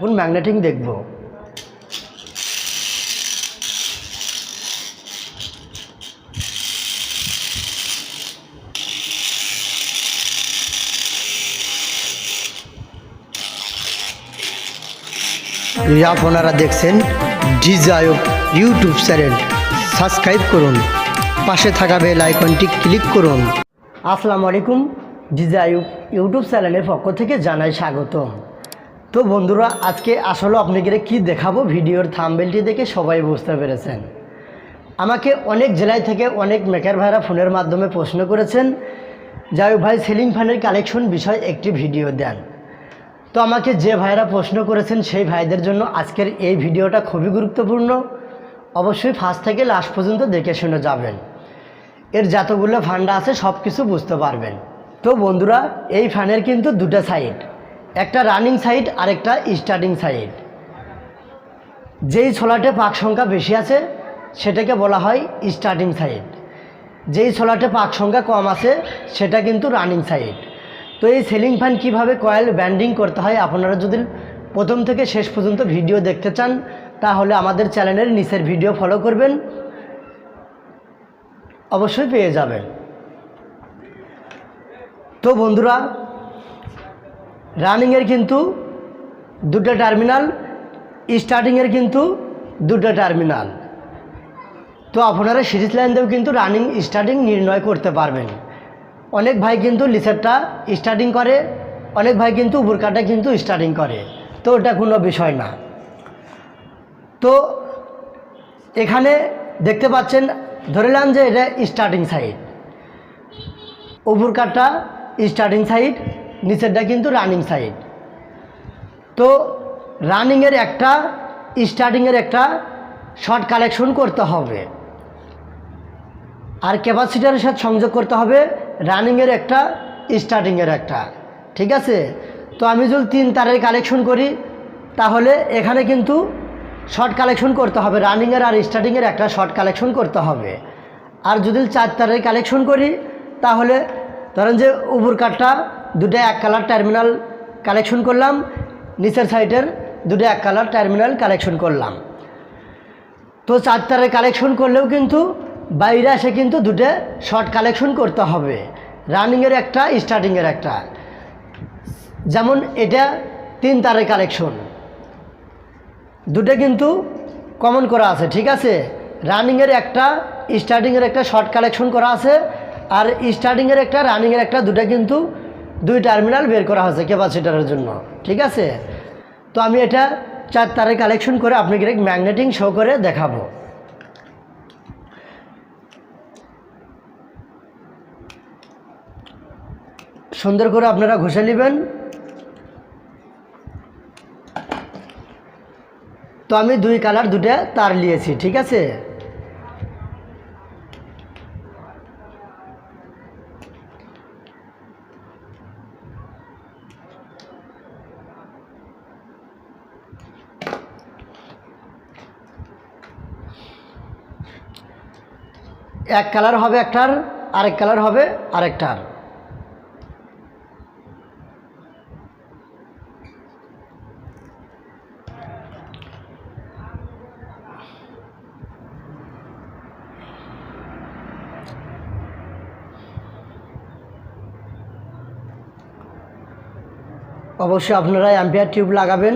এখন ম্যাগনেটিং দেখব। আপনারা দেখছেন ডিজায়ক ইউটিউব চ্যানেল। সাবস্ক্রাইব করুন। পাশে থাকা বেল আইকনটি ক্লিক করুন। আসসালামু আলাইকুম। ডিজায়ক ইউটিউব চ্যানেলের পক্ষ থেকে জানাই স্বাগতম। তো বন্ধুরা, আজকে আসলে আপনাদের কি দেখাবো? ভিডিওর থাম্বেলটি দেখে সবাই বুঝতে পেরেছেন। আমাকে অনেক জেলায় থেকে অনেক মেকার ভাইরা ফোনের মাধ্যমে প্রশ্ন করেছেন, যাই ভাই, সিলিং ফ্যানের কালেকশন বিষয়ে একটি ভিডিও দেন। তো আমাকে যে ভাইরা প্রশ্ন করেছেন, সেই ভাইদের জন্য আজকের এই ভিডিওটা খুবই গুরুত্বপূর্ণ। অবশ্যই ফার্স্ট থেকে লাস্ট পর্যন্ত দেখে শুনে যাবেন। এর যতগুলো ফান্ডা আছে সব কিছু বুঝতে পারবেন। তো বন্ধুরা, এই ফ্যানের কিন্তু দুটো সাইড। একটা রানিং সাইড আর একটা স্টার্টিং সাইড যেই ছোলাটে পাক সংখ্যা বেশি আছে, সেটাকে বলা হয় স্টার্টিং সাইড যেই ছোলাটে পাক সংখ্যা কম আছে, সেটা কিন্তু রানিং সাইড তো এই সিলিং ফ্যান কীভাবে কয়েল ব্যান্ডিং করতে হয়, আপনারা যদি প্রথম থেকে শেষ পর্যন্ত ভিডিও দেখতে চান, তাহলে আমাদের চ্যানেলের নিচের ভিডিও ফলো করবেন। অবশ্যই পেয়ে যাবেন। তো বন্ধুরা রানিংয়ের কিন্তু দুটো টার্মিনাল, স্টার্টিংয়ের কিন্তু দুটো টার্মিনাল। তো আপনারা সিরিজ লাইন দিয়েও কিন্তু রানিং, স্টার্টিং নির্ণয় করতে পারবেন। অনেক ভাই কিন্তু লিসেরটা স্টার্টিং করে, অনেক ভাই কিন্তু উপরকাটা কিন্তু স্টার্টিং করে। তো ওটা কোনো বিষয় না। তো এখানে দেখতে পাচ্ছেন ধরেলাম যে এটা স্টার্টিং সাইড। উপর কাটটা স্টার্টিং সাইড নিচেরটা কিন্তু রানিং সাইড তো রানিংয়ের একটা স্টার্টিংয়ের একটা শর্ট কালেকশন করতে হবে। আর ক্যাপাসিটারের সাথে সংযোগ করতে হবে রানিংয়ের একটা স্টার্টিংয়ের একটা। ঠিক আছে? তো আমি যদি তিন তারের কালেকশন করি, তাহলে এখানে কিন্তু শর্ট কালেকশন করতে হবে। রানিংয়ের আর স্টার্টিংয়ের একটা শর্ট কালেকশন করতে হবে। আর যদি চার তারের কালেকশন করি, তাহলে ধরেন যে উপর কাঠটা দুটো এক কালার টার্মিনাল কালেকশন করলাম। নিচের সাইডের দুটো এক কালার টার্মিনাল কালেকশন করলাম। তো চার তারের কালেকশন করলেও কিন্তু বাইরে এসে কিন্তু দুটো শর্ট কালেকশন করতে হবে। রানিংয়ের একটা স্টার্টিংয়ের একটা। যেমন এটা তিন তারের কালেকশন দুটো কিন্তু কমন করা আছে, ঠিক আছে? রানিংয়ের একটা স্টার্টিংয়ের একটা শর্ট কালেকশন করা আছে। আর স্টার্টিংয়ের একটা রানিংয়ের একটা দুটো কিন্তু দুই টার্মিনাল বের করা হয়েছে ক্যাপাসিটারের জন্য। ঠিক আছে? তো আমি এটা চার তারের কালেকশন করে আপনাকে ম্যাগনেটিং শো করে দেখাবো। সুন্দর করে আপনারা ঘষে নেবেন। তো আমি দুই কালার দুটো তার নিয়েছি, ঠিক আছে? এক কালার হবে একটার আরেক কালার হবে আরেকটার। অবশ্যই আপনারা অ্যাম্পিয়ার টিউব লাগাবেন।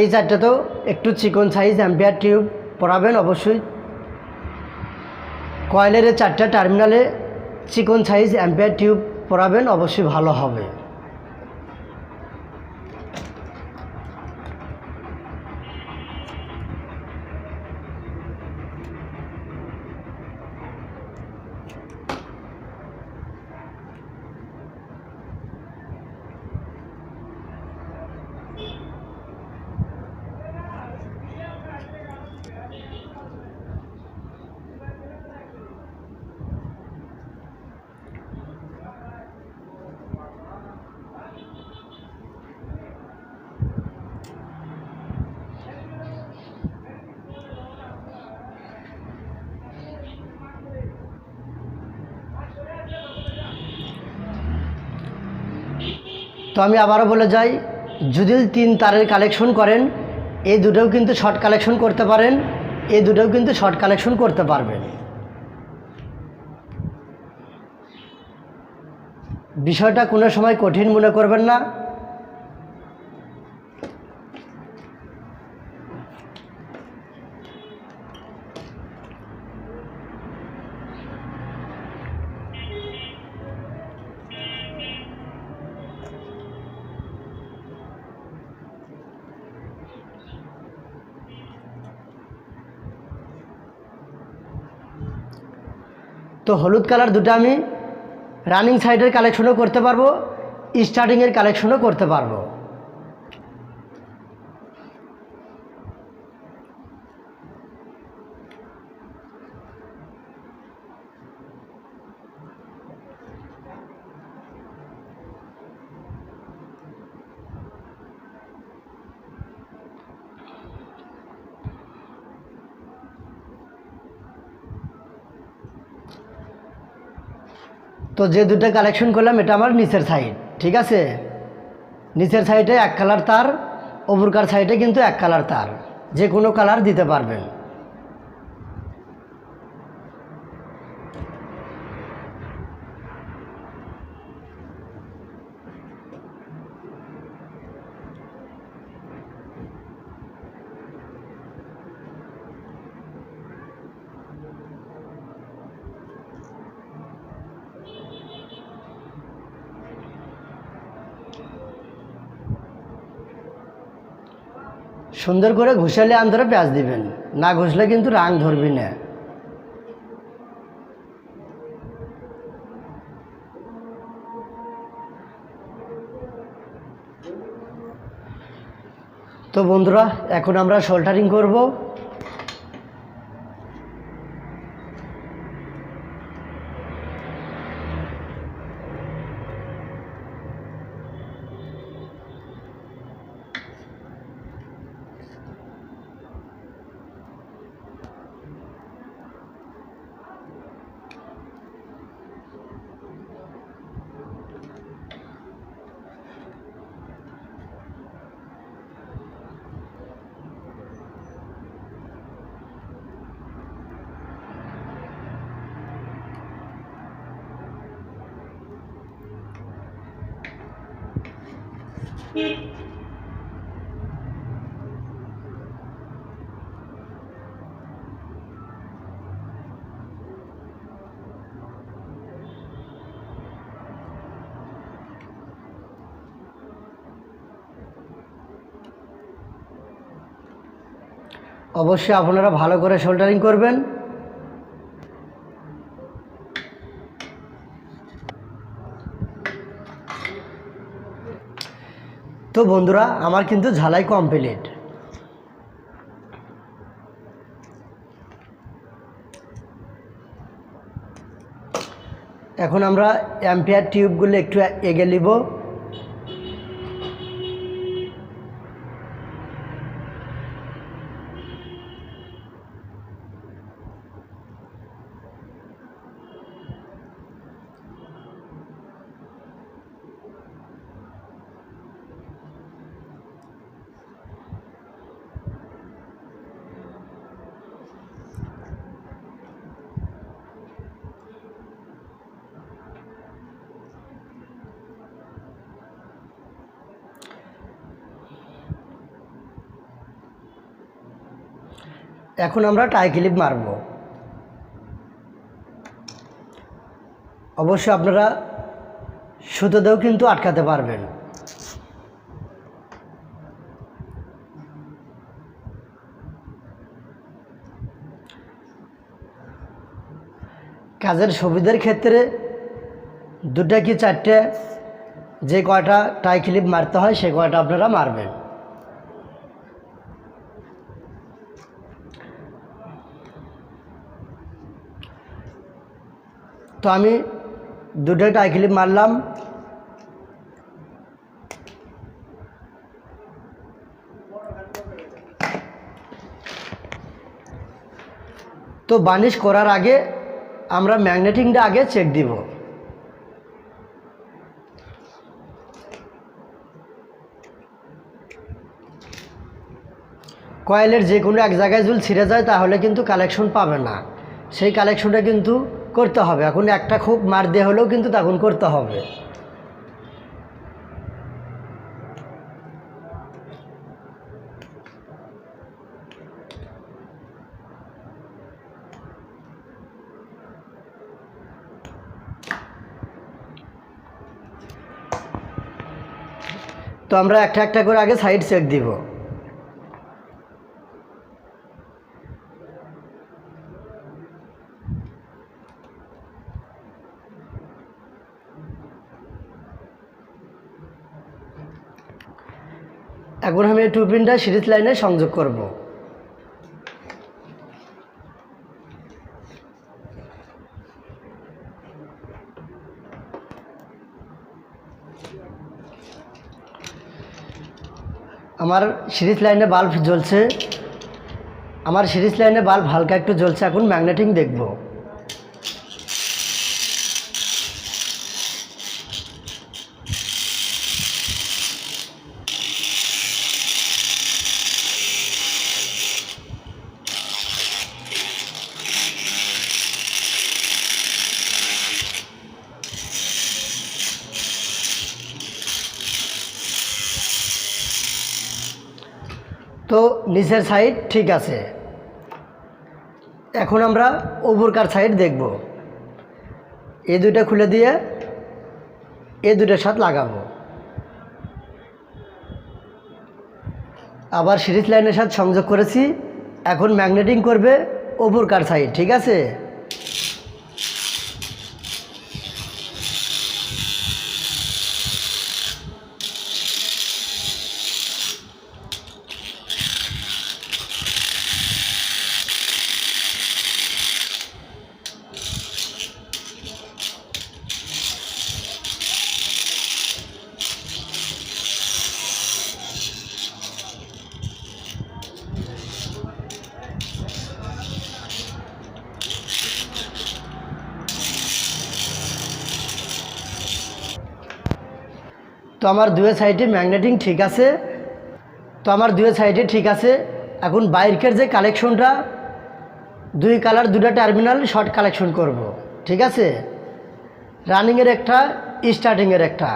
এই চারটাতেও একটু চিকন সাইজ অ্যাম্পিয়ার টিউব পরাবেন অবশ্যই। কয়েলের চারটা টার্মিনালে চিকন সাইজ অ্যাম্পিয়ার টিউব পরাবেন, অবশ্যই ভালো হবে। আমি আবারও বলে যাই, যদি তিন তারের কালেকশন করেন এই দুটোও কিন্তু শর্ট কালেকশন করতে পারেন এই দুটোও কিন্তু শর্ট কালেকশন করতে পারবেন। বিষয়টা কোনো সময় কঠিন মনে করবেন না। তো হলুদ কালার দুটো আমি রানিং সাইডের কালেকশনও করতে পারব স্টার্টিংয়ের কালেকশনও করতে পারব। তো যে দুটো কালেকশন করলাম, এটা আমার নিচের সাইড ঠিক আছে? নিচের সাইডে এক কালার তার ওপরকার সাইডে কিন্তু এক কালার তার, যে কোনো কালার দিতে পারবেন। সুন্দর করে ঘুষালে আন্তরে পেঁয়াজ দিবেন। না ঘুষলে কিন্তু রাং ধরবি না। তো বন্ধুরা, এখন আমরা শোল্টারিং করব। অবশ্যই আপনারা ভালো করে শোল্ডারিং করবেন। তো বন্ধুরা আমার কিন্তু ঝালাই কমপ্লিট এখন আমরা অ্যাম্পিয়ার টিউবগুলো একটু এগে নিব। এখন আমরা টাই ক্লিপ মারব। অবশ্যই আপনারা সুতোতেও কিন্তু আটকাতে পারবেন। কাজের সুবিধার ক্ষেত্রে দুটা কি চারটে যে কয়টা টাই ক্লিপ মারতে হয়, সে কয়টা আপনারা মারবেন। তো আমি দুটো টাই ক্লিপ মারলাম। তো বার্নিশ করার আগে আমরা ম্যাগনেটিংটা আগে চেক দিব। কয়েলের যে কোনো এক জায়গায় যদি ছিঁড়ে যায় তাহলে কিন্তু কালেকশন পাবে না। সেই কালেকশনটা কিন্তু করতে হবে। এখন একটা খুব মার দিয়ে হলেও কিন্তু তখন করতে হবে। তো আমরা একটা একটা করে আগে সাইড চেক দিব। এখন আমি এই টুপিনটা সিরিজ লাইনে সংযোগ করব। আমার সিরিজ লাইনে বাল্ব জ্বলছে। আমার সিরিজ লাইনে বাল্ব হালকা একটু জ্বলছে, এখন ম্যাগনেটিং দেখব। নিচের সাইড ঠিক আছে। এখন আমরা ওপরকার সাইড দেখব। এ দুইটা খুলে দিয়ে এ দুটার সাথে লাগাবো। আবার সিরিজ লাইনের সাথে সংযোগ করেছি। এখন ম্যাগনেটিং করবে ওপরকার সাইড ঠিক আছে? আমার দুয়ে সাইডে ম্যাগনেটিং ঠিক আছে। তো আমার দুয়ে সাইডে ঠিক আছে। এখন বাইকের যে কালেকশনটা, দুই কালার, দুটা টার্মিনাল শর্ট কালেকশন করব, ঠিক আছে? রানিংয়ের একটা স্টার্টিংয়ের একটা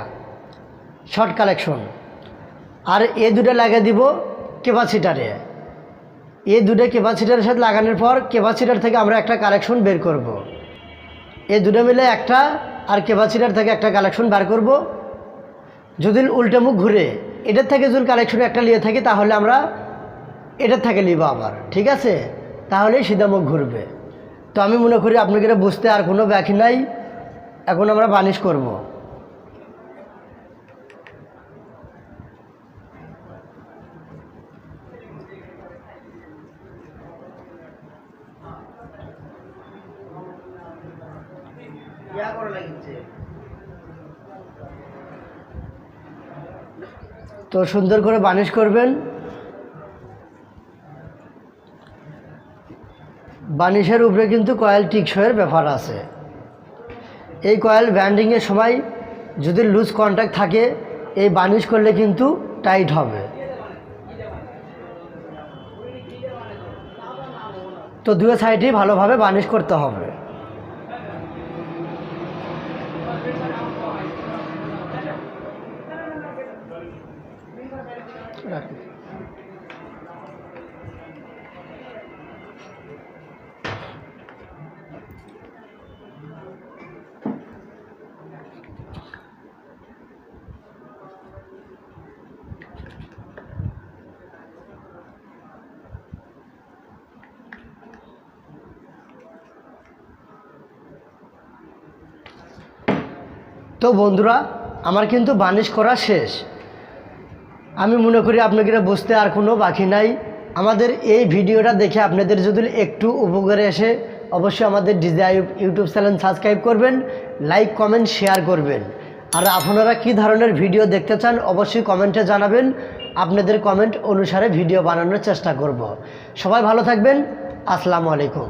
শর্ট কালেকশন আর এ দুটো লাগিয়ে দিব ক্যাপাসিটারে এ দুটো ক্যাপাসিটারের সাথে লাগানোর পর ক্যাপাসিটার থেকে আমরা একটা কালেকশন বের করব। এ দুটো মিলে একটা, আর ক্যাপাসিটার থেকে একটা কালেকশন বার করব। যদি উল্টা মুখ ঘুরে এটার থেকে যদি কালেকশন একটা নিয়ে থাকি, তাহলে আমরা এটার থেকে নিব আবার, ঠিক আছে? তাহলেই সিধা মুখ ঘুরবে। তো আমি মনে করি আপনাকে বুঝতে আর কোনো ব্যাখ্যা নাই। এখন আমরা বানিশ করব। তো সুন্দর করে বানিশ করবেন। বানিশের উপরে কিন্তু কয়েল টিকসয়ের ব্যাপার আছে। এই কয়েল ব্যান্ডিংয়ের সময় যদি লুজ কন্ট্যাক্ট থাকে, এই বানিশ করলে কিন্তু টাইট হবে। তো দুয়ে সাইডেই ভালোভাবে বানিশ করতে হবে। রাখুন। তো বন্ধুরা আমার কিন্তু বানিশ করা শেষ আমি মনে করি আপনাকে এটা বুঝতে আর কোনো বাকি নাই। আমাদের এই ভিডিওটা দেখে আপনাদের যদি একটু উপকারে এসে অবশ্যই আমাদের ডিজাই ইউটিউব চ্যানেল সাবস্ক্রাইব করবেন লাইক কমেন্ট শেয়ার করবেন। আর আপনারা কি ধরনের ভিডিও দেখতে চান, অবশ্যই কমেন্টে জানাবেন। আপনাদের কমেন্ট অনুসারে ভিডিও বানানোর চেষ্টা করব। সবাই ভালো থাকবেন। আসসালামু আলাইকুম।